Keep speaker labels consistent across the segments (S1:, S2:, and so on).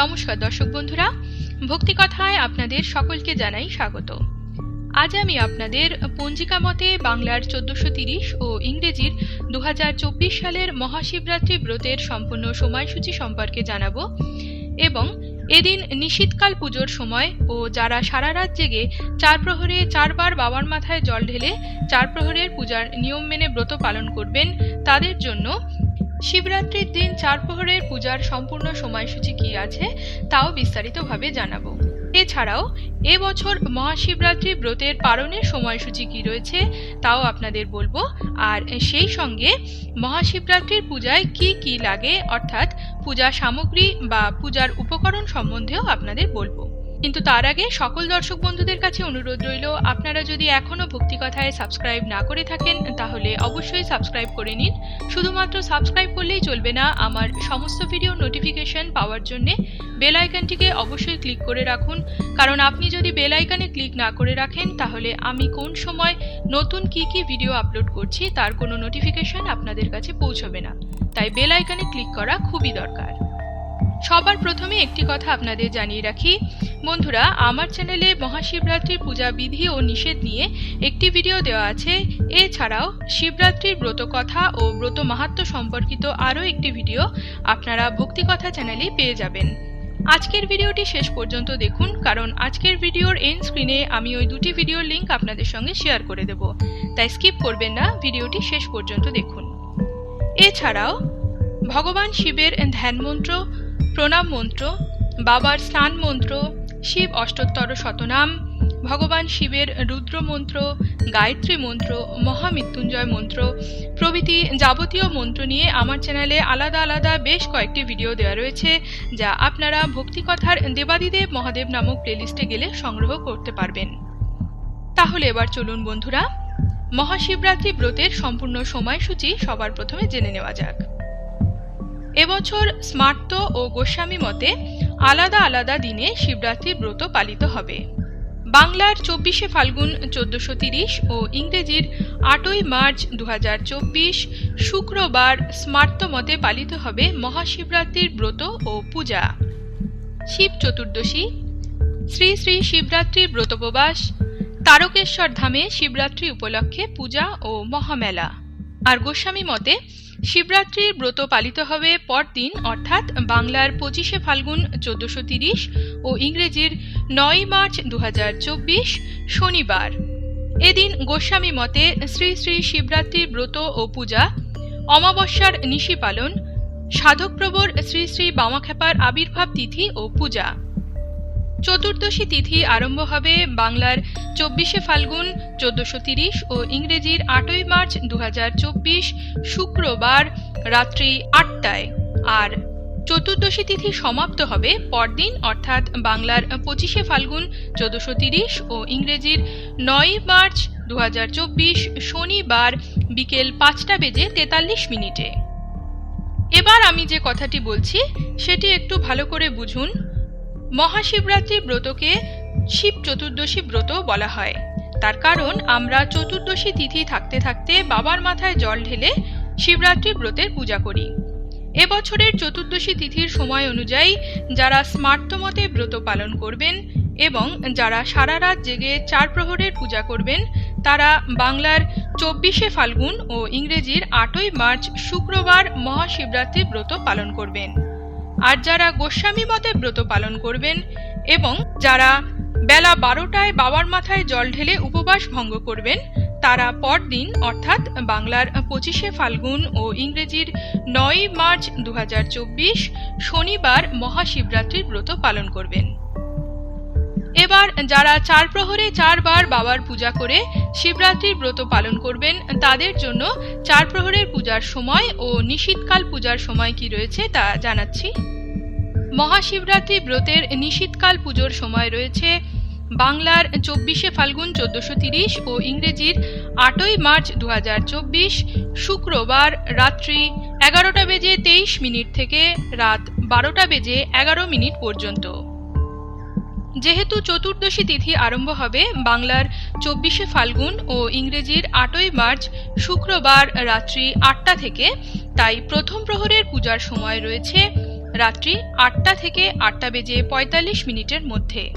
S1: নমস্কার দর্শক বন্ধুরা ভক্তিকথায় আপনাদের সকলকে জানাই স্বাগত। আজ আমি আপনাদের পঞ্জিকা মতে বাংলার চোদ্দশো তিরিশ ও ইংরেজির দু হাজার চব্বিশ সালের মহাশিবরাত্রি ব্রতের সম্পূর্ণ সময়সূচি সম্পর্কে জানাব এবং এদিন নিশীতকাল পুজোর সময় ও যারা সারা রাত জেগে চার প্রহরে চারবার বাবার মাথায় জল ঢেলে চার প্রহরের পূজার নিয়ম মেনে ব্রত পালন করবেন, তাদের জন্য শিবরাত্রির দিন চার প্রহরের পূজার সম্পূর্ণ সময়সূচি কি আছে, তাও বিস্তারিতভাবে জানাব। এছাড়াও এবছর মহাশিবরাত্রি ব্রতের পালনের সময়সূচি কি রয়েছে, তাও আপনাদের বলব। আর সেই সঙ্গে, মহাশিবরাত্রির পূজায় কি কি লাগে, অর্থাৎ পূজা সামগ্রী বা পূজার উপকরণ সম্বন্ধেও আপনাদের বলব। কিন্তু তার আগে সকল দর্শক বন্ধুদের কাছে অনুরোধ রইল, আপনারা যদি এখনও ভক্তিকথায় সাবস্ক্রাইব না করে থাকেন, তাহলে অবশ্যই সাবস্ক্রাইব করে নিন। শুধুমাত্র সাবস্ক্রাইব করলেই চলবে না, আমার সমস্ত ভিডিও নোটিফিকেশন পাওয়ার জন্যে বেল আইকনটিকে অবশ্যই ক্লিক করে রাখুন। কারণ আপনি যদি বেল আইকনে ক্লিক না করে রাখেন, তাহলে আমি কোন সময় নতুন কি কি ভিডিও আপলোড করছি, তার কোনো নোটিফিকেশন আপনাদের কাছে পৌঁছবে না। তাই বেল আইকনে ক্লিক করা খুবই দরকার। সবার প্রথমে একটি কথা আপনাদের জানিয়ে রাখি। বন্ধুরা, আমার চ্যানেলে মহাশিবরাত্রির পূজা বিধি ও নিষেধ নিয়ে একটি ভিডিও দেওয়া আছে। এছাড়াও শিবরাত্রির ব্রত কথা ও ব্রত মাহাত্ম্য সম্পর্কিত আরও একটি ভিডিও আপনারা ভক্তিকথা চ্যানেলে পেয়ে যাবেন। আজকের ভিডিওটি শেষ পর্যন্ত দেখুন, কারণ আজকের ভিডিওর এন্ড স্ক্রিনে আমি ওই দুটি ভিডিওর লিঙ্ক আপনাদের সঙ্গে শেয়ার করে দেব। তাই স্কিপ করবেন না, ভিডিওটি শেষ পর্যন্ত দেখুন। এছাড়াও, ভগবান শিবের ধ্যান মন্ত্র প্রণাম মন্ত্র, বাবার স্নান মন্ত্র, শিব অষ্টোত্তর শতনাম, ভগবান শিবের রুদ্র মন্ত্র, গায়ত্রী মন্ত্র, মহামৃত্যুঞ্জয় মন্ত্র প্রভৃতি যাবতীয় মন্ত্র নিয়ে আমার চ্যানেলে আলাদা আলাদা বেশ কয়েকটি ভিডিও দেওয়া রয়েছে, যা আপনারা ভক্তিকথার দেবাদিদেব মহাদেব নামক প্লেলিস্টে গেলে সংগ্রহ করতে পারবেন। তাহলে এবার চলুন বন্ধুরা, মহাশিবরাত্রি ব্রতের সম্পূর্ণ সময়সূচি সবার প্রথমে জেনে নেওয়া যাক। এবছর স্মার্ত ও গোস্বামী মতে আলাদা আলাদা দিনে শিবরাত্রির ব্রত পালিত হবে। বাংলার চব্বিশে ফাল্গুন চোদ্দশো তিরিশ ও ইংরেজির আটই মার্চ দু হাজার চব্বিশ শুক্রবার স্মার্ত মতে পালিত হবে মহাশিবরাত্রির ব্রত ও পূজা। শিব চতুর্দশী, শ্রী শ্রী শিবরাত্রির ব্রতোপবাস তারকেশ্বর ধামে শিবরাত্রি উপলক্ষে পূজা ও মহামেলা। আর গোস্বামী মতে শিবরাত্রির ব্রত পালিত হবে পরদিন, অর্থাৎ বাংলার পঁচিশে ফাল্গুন চোদ্দশো তিরিশ ও ইংরেজির নয় মার্চ দু হাজার চব্বিশ শনিবার। এদিন গোস্বামী মতে শ্রী শ্রী শিবরাত্রির ব্রত ও পূজা, অমাবস্যার নিশি পালন, সাধকপ্রবর শ্রী শ্রী বামাখ্যাপার আবির্ভাব তিথি ও পূজা। চতুর্দশী তিথি আরম্ভ হবে বাংলার চব্বিশে ফাল্গুন, চোদ্দশো তিরিশ ও ইংরেজির আটই মার্চ দু হাজার চব্বিশ শুক্রবার রাত্রি আটটায়। আর চতুর্দশী তিথি সমাপ্ত হবে পরদিন, অর্থাৎ বাংলার পঁচিশে ফাল্গুন, চোদ্দশো তিরিশ ও ইংরেজির নয় মার্চ দু হাজার চব্বিশ শনিবার বিকেল পাঁচটা বেজে তেতাল্লিশ মিনিটে। এবার আমি যে কথাটি বলছি, সেটি একটু ভালো করে বুঝুন। মহাশিবরাত্রি ব্রতকে শিব চতুর্দশী ব্রত বলা হয়। তার কারণ, আমরা চতুর্দশী তিথি থাকতে থাকতে বাবার মাথায় জল ঢেলে শিবরাত্রি ব্রতের পূজা করি। এবছরের চতুর্দশী তিথির সময় অনুযায়ী যারা স্মার্তমতে ব্রত পালন করবেন এবং যারা সারা রাত জেগে চার প্রহরের পূজা করবেন, তারা বাংলার চব্বিশে ফাল্গুন ও ইংরেজির আটই মার্চ শুক্রবার মহাশিবরাত্রি ব্রত পালন করবেন। আর যারা গোস্বামী মতে ব্রত পালন করবেন এবং যারা বেলা বারোটায় বাবার মাথায় জল ঢেলে উপবাস ভঙ্গ করবেন, তারা পরদিন, অর্থাৎ বাংলার পঁচিশে ফাল্গুন ও ইংরেজির নয় মার্চ দু হাজার চব্বিশ শনিবার মহাশিবরাত্রির ব্রত পালন করবেন। এবার যারা চার প্রহরে চারবার বাবার পূজা করে শিবরাত্রির ব্রত পালন করবেন। তাদের জন্য চার প্রহরের পূজার সময় ও নিশীতকাল পূজার সময় কি রয়েছে তা জানাচ্ছি। মহাশিবরাত্রি ব্রতের নিশীতকাল পুজোর সময় রয়েছে বাংলার চব্বিশে ফাল্গুন চোদ্দশো তিরিশ ও ইংরেজির আটই মার্চ দু হাজার চব্বিশ শুক্রবার রাত্রি এগারোটা বেজে তেইশ মিনিট থেকে রাত বারোটা বেজে এগারো মিনিট পর্যন্ত। যেহেতু চতুর্দশী তিথি আরম্ভ হবে বাংলার চব্বিশে ফাল্গুন ও ইংরেজির আটই মার্চ শুক্রবার রাত্রি আটটা থেকে, তাই প্রথম প্রহরের পূজার সময় রয়েছে রাত্রি আটটা থেকে আটটা বেজে পঁয়তাল্লিশ মিনিটের মধ্যে।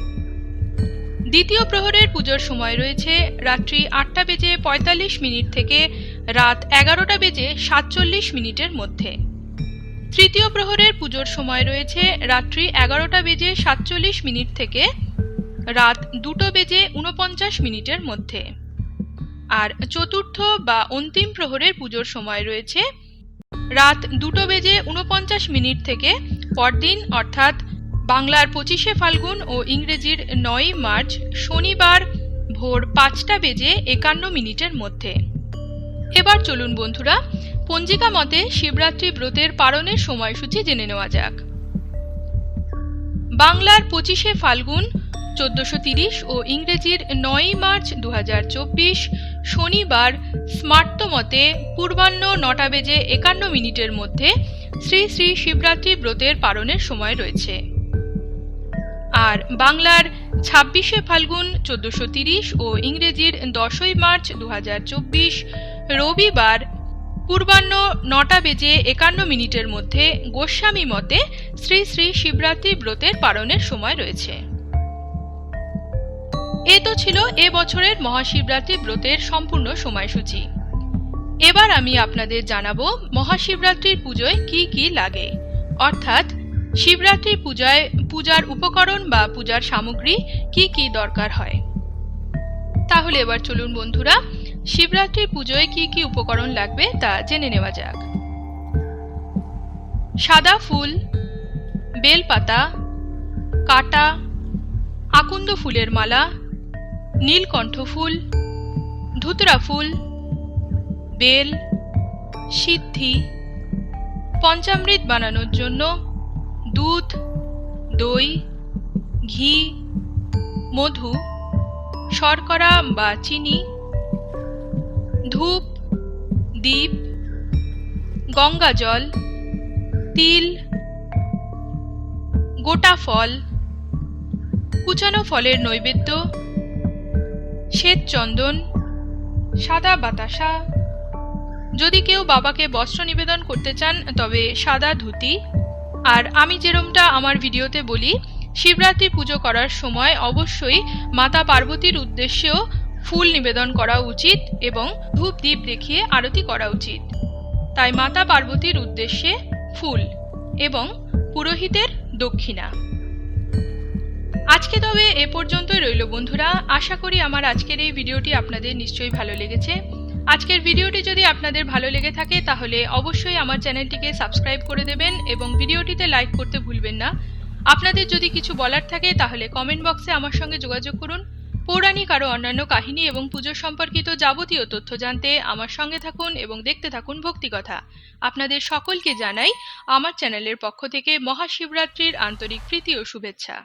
S1: দ্বিতীয় প্রহরের পুজোর সময় রয়েছে রাত্রি আটটা বেজে পঁয়তাল্লিশ মিনিট থেকে রাত এগারোটা বেজে সাতচল্লিশ মিনিটের মধ্যে। তৃতীয় প্রহরের পুজোর সময় রয়েছে রাত্রি এগারোটা বেজে সাতচল্লিশ মিনিট থেকে রাত দুটো বেজে উনপঞ্চাশ মিনিটের মধ্যে। আর চতুর্থ বা অন্তিম প্রহরের পুজোর সময় রয়েছে রাত দুটো বেজে উনপঞ্চাশ মিনিট থেকে পরদিন, অর্থাৎ বাংলার পঁচিশে ফাল্গুন ও ইংরেজির নয় মার্চ শনিবার ভোর পাঁচটা বেজে একান্ন মিনিটের মধ্যে। এবার চলুন বন্ধুরা, পঞ্জিকা মতে শিবরাত্রি ব্রতের পালনের সময়সূচি জেনে নেওয়া যাক। বাংলার পঁচিশে ফাল্গুন, চোদ্দশো তিরিশ ও ইংরেজির নয়ই মার্চ দু শনিবার স্মার্ত মতে পূর্বাহ্ন নটা বেজে একান্ন মিনিটের মধ্যে শ্রী শ্রী শিবরাত্রি ব্রতের পালনের সময় রয়েছে। আর বাংলার ছাব্বিশে ফাল্গুন, চোদ্দশো ও ইংরেজির দশই মার্চ দু হাজার চব্বিশ রবিবার পূর্বাহ্ন নটা বেজে একান্ন মিনিটের মধ্যে গোস্বামী মতে শ্রী শ্রী শিবরাত্রি ব্রতের পালনের সময় রয়েছে। এ তো ছিল এ বছরের মহাশিবরাত্রি ব্রতের সম্পূর্ণ সময়সূচি। এবার আমি আপনাদের জানাব মহাশিবরাত্রির পুজোয় কি কি লাগে। অর্থাৎ শিবরাত্রির পূজায় পূজার উপকরণ বা পূজার সামগ্রী কি কি দরকার হয়। তাহলে এবার চলুন বন্ধুরা শিবরাত্রির পুজোয় কি কি উপকরণ লাগবে তা জেনে নেওয়া যাক। সাদা ফুল, বেলপাতা, কাটা, আকন্দ ফুলের মালা, নীলকণ্ঠ ফুল, ধুতরা ফুল, বেল, সিদ্ধি, পঞ্চামৃত বানানোর জন্য দুধ, দই, ঘি, মধু, শর্করা বা চিনি ধূপ, দ্বীপ, গঙ্গা জল, তিল, গোটা ফল, কুচানো ফলের নৈবেদ্য শ্বেত চন্দন সাদা বাতাসা। যদি কেউ বাবাকে বস্ত্র নিবেদন করতে চান, তবে সাদা ধুতি। আর আমি যেরমটা আমার ভিডিওতে বলি, শিবরাত্রি পুজো করার সময় অবশ্যই মাতা পার্বতীর উদ্দেশ্যেও ফুল নিবেদন করা উচিত এবং ধূপ দ্বীপ দেখিয়ে আরতি করা উচিত। তাই মাতা পার্বতীর উদ্দেশ্যে ফুল এবং পুরোহিতের দক্ষিণা। আজকে তবে এ পর্যন্তই রইল বন্ধুরা। আশা করি আমার আজকের এই ভিডিওটি আপনাদের নিশ্চয়ই ভালো লেগেছে। আজকের ভিডিওটি যদি আপনাদের ভালো লেগে থাকে তাহলে অবশ্যই আমার চ্যানেলটিকে সাবস্ক্রাইব করে দেবেন এবং ভিডিওটিতে লাইক করতে ভুলবেন না। আপনাদের যদি কিছু বলার থাকে তাহলে কমেন্ট বক্সে আমার সঙ্গে যোগাযোগ করুন। পৌরাণিক আরও অন্যান্য কাহিনী এবং পুজো সম্পর্কিত যাবতীয় তথ্য জানতে আমার সঙ্গে থাকুন এবং দেখতে থাকুন ভক্তিকথা আপনাদের সকলকে জানাই আমার চ্যানেলের পক্ষ থেকে মহাশিবরাত্রির আন্তরিক প্রীতি ও শুভেচ্ছা।